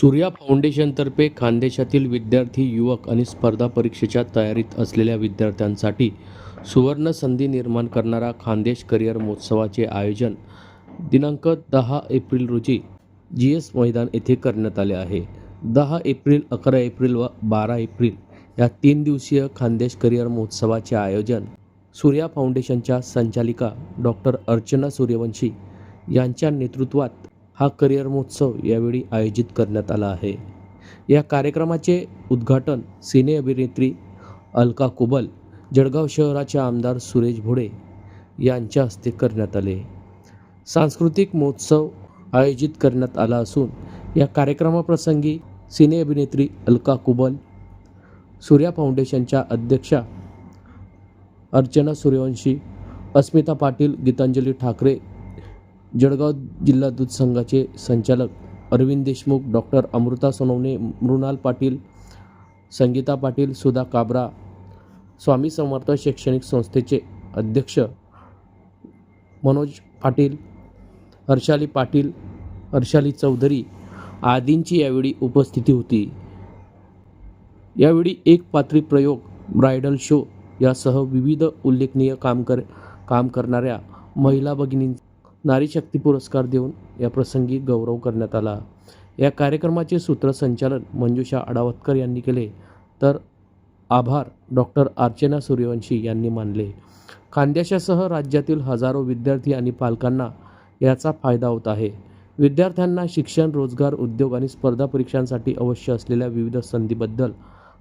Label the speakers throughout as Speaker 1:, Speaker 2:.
Speaker 1: सूर्या फाउंडेशनतर्फे खानदेशातील विद्यार्थी युवक आणि स्पर्धा परीक्षेच्या तयारीत असलेल्या विद्यार्थ्यांसाठी सुवर्ण संधी निर्माण करणारा खानदेश करिअर महोत्सवाचे आयोजन दिनांक दहा एप्रिल रोजी जी एस मैदान येथे करण्यात आले आहे. दहा एप्रिल अकरा एप्रिल व बारा एप्रिल या तीन दिवसीय खानदेश करिअर महोत्सवाचे आयोजन सूर्या फाउंडेशनच्या संचालिका डॉक्टर अर्चना सूर्यवंशी यांच्या नेतृत्वात हा करिअर महोत्सव यावेळी आयोजित करण्यात आला आहे. या कार्यक्रमाचे उद्घाटन सिने अभिनेत्री अलका कुबल जळगाव शहराचे आमदार सुरेश भोडे यांच्या हस्ते करण्यात आले. सांस्कृतिक महोत्सव आयोजित करण्यात आला असून या कार्यक्रमाप्रसंगी सिने अभिनेत्री अलका कुबल सूर्या फाउंडेशनच्या अध्यक्षा अर्चना सूर्यवंशी अस्मिता पाटील गीतांजली ठाकरे जळगाव जिल्हा दूध संघाचे संचालक अरविंद देशमुख डॉक्टर अमृता सोनवणे मृणाल पाटील संगीता पाटील सुधा काबरा स्वामी समर्थ शैक्षणिक संस्थेचे अध्यक्ष मनोज पाटील हर्षाली पाटील हर्षाली चौधरी आदींची यावेळी उपस्थिती होती. यावेळी एक पात्री प्रयोग ब्रायडल शो यासह विविध उल्लेखनीय काम कर काम करणाऱ्या महिला भगिनीं नारी शक्ती पुरस्कार देऊन या प्रसंगी गौरव करण्यात आला. या कार्यक्रमाचे सूत्रसंचालन मंजुषा आडावतकर यांनी केले तर आभार डॉक्टर अर्चना सूर्यवंशी यांनी मानले. खानदेशासह राज्यातील हजारो विद्यार्थी आणि पालकांना याचा फायदा होत आहे. विद्यार्थ्यांना शिक्षण रोजगार उद्योग आणि स्पर्धा परीक्षांसाठी अवश्य असलेल्या विविध संधीबद्दल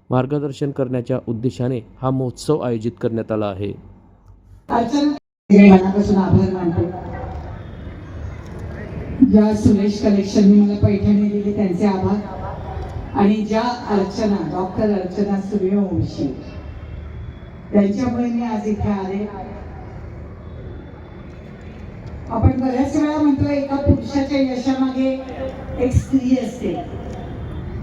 Speaker 1: मार्गदर्शन करण्याच्या उद्देशाने हा महोत्सव आयोजित करण्यात आला आहे.
Speaker 2: मनापासून आभार मानतो. ज्या सुरेश कलेक्शनने मला पैठणी दिली त्यांचे आभार. आणि ज्या अर्चना डॉक्टर अर्चना सूर्यवंशी त्यांच्यामुळे मी आज इथे आले. आपण बऱ्याच वेळा म्हणतो एका पुरुषाच्या यशामागे एक स्त्री असते.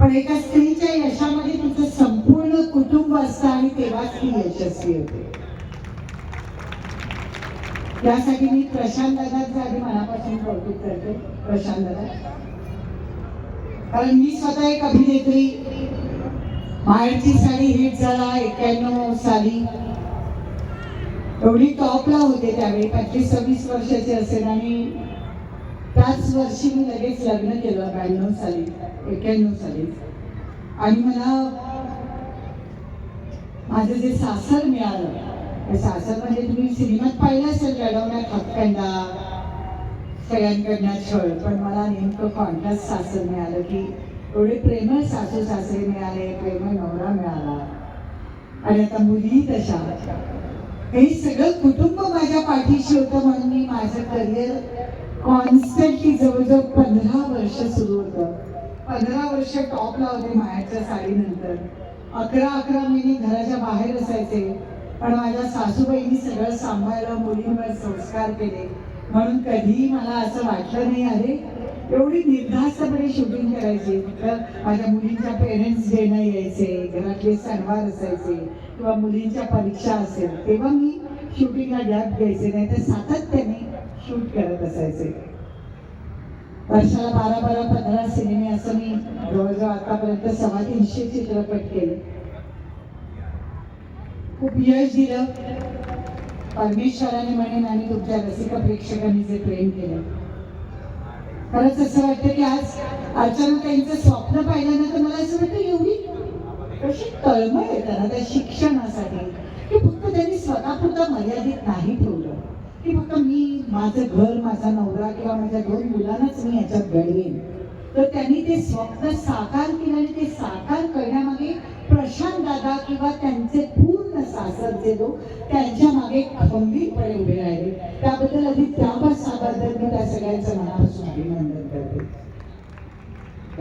Speaker 2: पण एका स्त्रीच्या यशामध्ये तिचं संपूर्ण कुटुंब असतं आणि तेव्हाच ती यशस्वी होते. त्यासाठी मी प्रशांत दादांचं आधी मनापासून कौतुक करते. प्रशांत दादा. कारण मी स्वतः एक अभिनेत्री. माहेरची साडी हिट झाला एक्क्याण्णव साली. एवढी टॉपला होते त्यावेळी पंचवीस सव्वीस वर्षाचे असेल. आणि त्याच वर्षी मी लगेच लग्न केलं ब्याण्णव साली एक्क्याण्णव साली. आणि मला माझं जे सासर मिळालं सासर म्हणजे तुम्ही सिनेमात पाहिलं असेल लढवण्यात हातखंडा सगळ्यांकडनं छळ पण मला नेमकं कॉन्ट्रास्ट सासर मिळालं की एवढे प्रेमळ सासू सासरे मिळाले प्रेमळ नवरा मिळाला. आणि आता मुली तशा. हे सगळं कुटुंब माझ्या पाठीशी होतं म्हणून मी माझं करिअर कॉन्स्टंटली जवळजवळ पंधरा वर्ष सुरू होतं. पंधरा वर्ष टॉपला होते मायाच्या साडीनंतर. अकरा अकरा महिने घराच्या बाहेर असायचे. पण माझ्या सासूबाईंनी सगळं सांभाळलं मुलींवर संस्कार केले. म्हणून कधीही मला असं वाटलं नाही अरे एवढी निर्धास्तपणे शूटिंग करायची. तर माझ्या मुलींच्या पेरेंट्स डेनं यायचे घरातले सणवार असायचे किंवा मुलींच्या परीक्षा असेल तेव्हा मी शूटिंगला गॅप घ्यायचे नाही तर सातत्याने शूट करत असायचे. वर्षाला बारा बारा पंधरा सिनेमे असं मी जवळजवळ आतापर्यंत सव्वा तीनशे चित्रपट केले. खूप यश दिलं. परमेश्वराने म्हणेन आणि तुमच्या रसिक प्रेक्षकांनी जे प्रेम केलं. खरंच असं वाटतं की आज अर्चना त्यांचं स्वप्न पाहिलं ना तर मला असं वाटतं एवढी कशी तळमळ येतात त्या शिक्षणासाठी. की फक्त त्यांनी स्वतःपुरतं मर्यादित नाही ठेवलं. की फक्त मी माझं घर माझा नवरा किंवा माझ्या दोन मुलांनाच मी याच्यात घडवेन. तर त्यांनी ते स्वप्न साकार केलं आणि ते साकार करण्यामागे प्रशांत दादा किंवा त्यांचे पूर्ण सासरचे लोक त्यांच्या मागे खंबीरपणे उभे राहिले. त्याबद्दल आधी त्याबद्दल मी त्या सगळ्यांचं मनापासून अभिनंदन करते.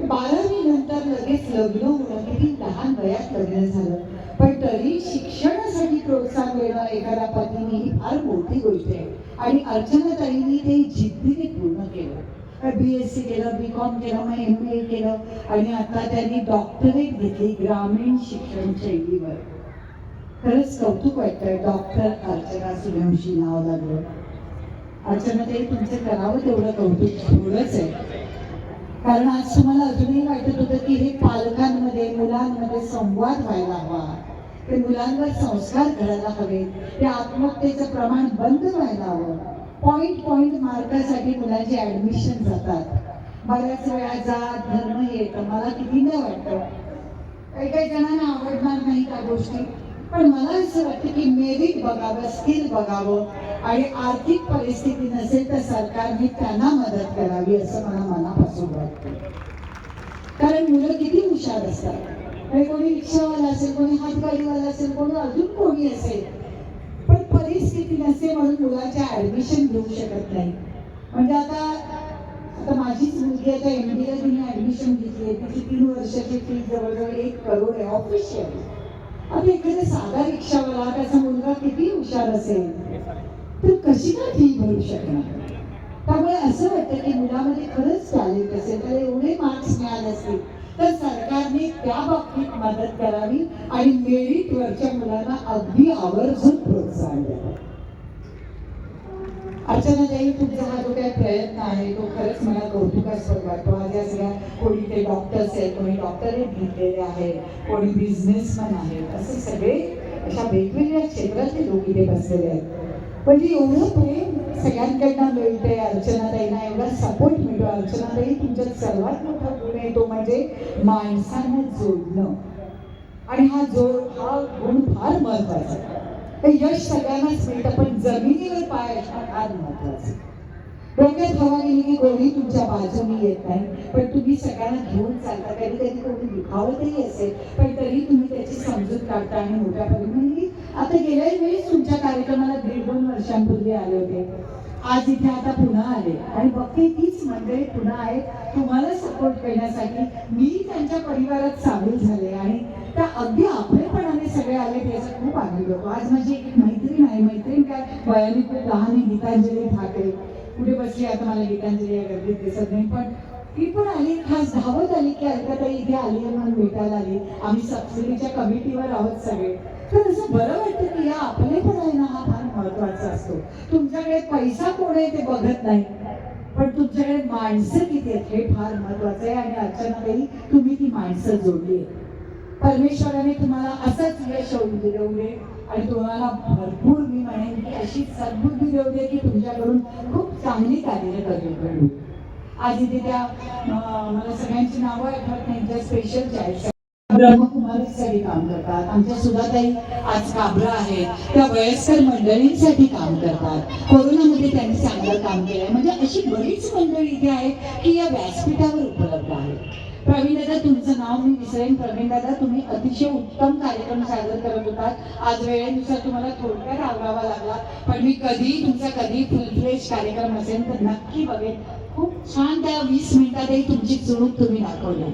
Speaker 2: बारावी नंतर लगेच लग्न होणं किती लहान वयात लग्न झालं. पण तरी शिक्षणासाठी प्रोत्साहन मिळणं एखाद्या पत्नीने ही फार मोठी गोष्ट आहे. आणि अर्चना ताईंनी ते जिद्दीने पूर्ण केलं. बी एस सी केलं बी कॉम केलं मग एम ए केलं. आणि आता त्यांनी डॉक्टरेट घेतली ग्रामीण शिक्षण शैलीवर. खरंच कौतुक वाटतंय डॉक्टर अर्चना सूर्यवंशी नाव लागलं. अर्चना ते तुमचं करावं तेवढं कौतुक थोडंच आहे. कारण आज तुम्हाला अजूनही वाटत होतं की हे पालकांमध्ये मुलांमध्ये संवाद व्हायला हवा. ते मुलांवर संस्कार घडायला हवे ते आत्महत्येचं प्रमाण बंद व्हायला हवं. पॉईंट पॉईंट मार्कासाठी मुलांचे ऍडमिशन जातात. बऱ्याच वेळा जात धर्म हे येतं. मला किती नाही वाटतं. काही काही जणांना आवडणार नाही त्या गोष्टी. पण मला असं वाटतं की मेरिट बघावं स्किल बघावं आणि आर्थिक परिस्थिती नसेल तर सरकारने त्यांना मदत करावी असं मला मनापासून वाटतं. कारण मुलं किती हुशार असतात. कोणी रिक्षावाला असेल कोणी हातगाडीवाला असेल कोणी अजून कोणी असेल नसते म्हणून मुलाचे ऍडमिशन घेऊ शकत नाही. म्हणजे आता आता माझीच मुलगी आता एम डी ला तिने ऍडमिशन घेतली तिची तीन वर्षाची फी जवळजवळ एक करोड आहे ऑफिशियल आता एखाद्या साधा रिक्षावाला त्याचा मुलगा किती हुशार असेल? तर कशी काय फी भरू शकणार? त्यामुळे असं वाटतं की मुलामध्ये खरंच टॅलेंट असेल तर एवढे मार्क्स मिळाले असतील तर सरकारने त्या बाबतीत मदत करावी आणि मेरिटवरच्या मुलांना अगदी आवर्जून प्रोत्साहन द्यावं. अर्चनाताई तुमचा हा जो काही प्रयत्न आहे तो खरंच मला कौतुकास्पद वाटतो. आज या सगळ्या कोणी ते डॉक्टर्स आहेत कोणी डॉक्टरेट घेतलेले आहेत कोणी बिझनेसमॅन आहेत असे सगळे अशा वेगवेगळ्या क्षेत्रातले लोक इथे बसलेले आहेत. म्हणजे एवढं प्रेम सगळ्यांकडनं मिळते अर्चनाताईंना एवढा सपोर्ट मिळतो. अर्चनाताई तुमच्यात सर्वात मोठा गुण आहे तो म्हणजे माणसांना जोडणं. आणि हा जोड हा गुण फार महत्त्वाचा आहे. हे यश सगळ्यांनाच मिळतं पण जमिनीवर पाय असणं फार महत्वाचं. डोक्यात हवा गेली की कोणी तुमच्या बाजूनी येत नाही पण तुम्ही सगळ्यांना घेऊन चालता. कधी कधी कोणी दुखावतही असेल पण तरी तुम्ही त्याची समजूत काढता आणि मोठ्या म्हणजे आता गेल्या वेळेस तुमच्या कार्यक्रमाला दीड दोन वर्षांपूर्वी आले होते. आज इथे आता पुन्हा आले. आणि बघते तीच मंडळी पुन्हा आहे तुम्हाला सपोर्ट करण्यासाठी मी त्यांच्या परिवारात सामील झाले आणि त्या अगदी आपलेपणाने सगळे आले त्याचा खूप आनंद होतो. आज माझी एक मैत्रीण आहे. मैत्रीण काय? वयाने खूप लहान गीतांजली ठाकरे. कुठे बसली आता मला गीतांजली या गर्दीत दिसत नाही. पण ती पण आली. खास धावत आली की अलकाताई इथे आली आहे म्हणून भेटायला आली. आम्ही सबसिडीच्या कमिटीवर आहोत सगळे. तर असं बरं वाटतं की या आपलेपणा आहे ना हा फार महत्त्वाचा असतो. तुमच्याकडे पैसा कोण आहे ते बघत नाही पण तुमच्याकडे माणसं किती आहेत हे फार महत्वाचं आहे. आणि अर्चनाताई तुम्ही ती माणसं जोडली आहे परमेश्वराने तुम्हाला असंच यश होऊन देऊ दे आणि तुम्हाला भरपूर मी म्हणेन की अशी सद्बुद्धी देऊ दे की तुमच्याकडून खूप चांगली कार्य करू आज इथे त्या मला सगळ्यांची नावं आठवत नाही. ज्या स्पेशल चाईल्ड ब्रह्मकुमारीसाठी काम करतात. आमच्या सुधाताई आज काबरा आहेत. त्या वयस्कर मंडळींसाठी काम करतात. कोरोनामध्ये त्यांनी चांगलं काम केलं म्हणजे अशी बरीच मंडळी इथे आहेत की या व्यासपीठावर उपलब्ध आहेत. प्रवीण दादा तुमचं नाव मी विसरेन. प्रवीण दादा तुम्ही अतिशय उत्तम कार्यक्रम सादर करत होतात. आज वेळेनुसार तुम्हाला थोडक्यात आवरावा लागला पण मी कधी तुमचा कधी फुलफ्लेश कार्यक्रम असेल तर नक्की बघेन. खूप छान त्या वीस मिनिटातही तुमची चुणूक तुम्ही दाखवली.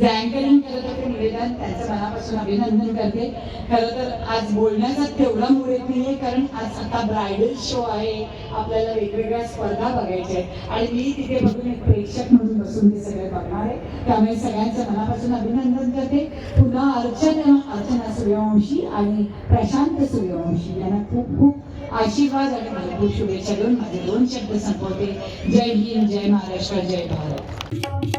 Speaker 2: जे अँकरिंग करत होते निवेदन त्यांचं मनापासून अभिनंदन करते. खरं तर आज बोलण्याचा तेवढा मूड येत नाहीये कारण आज आता ब्रायडल शो आहे. आपल्याला वेगवेगळ्या स्पर्धा बघायच्या आहेत. आणि मी तिथे बघून एक प्रेक्षक म्हणून बसून ते सगळे बघणार आहे. त्यामुळे सगळ्यांचं मनापासून अभिनंदन करते. पुन्हा अर्चना अर्चना सूर्यवंशी आणि प्रशांत सूर्यवंशी यांना खूप खूप आशीर्वाद आणि भरपूर शुभेच्छा देऊन माझे दोन शब्द संपवते. जय हिंद जय महाराष्ट्र जय भारत.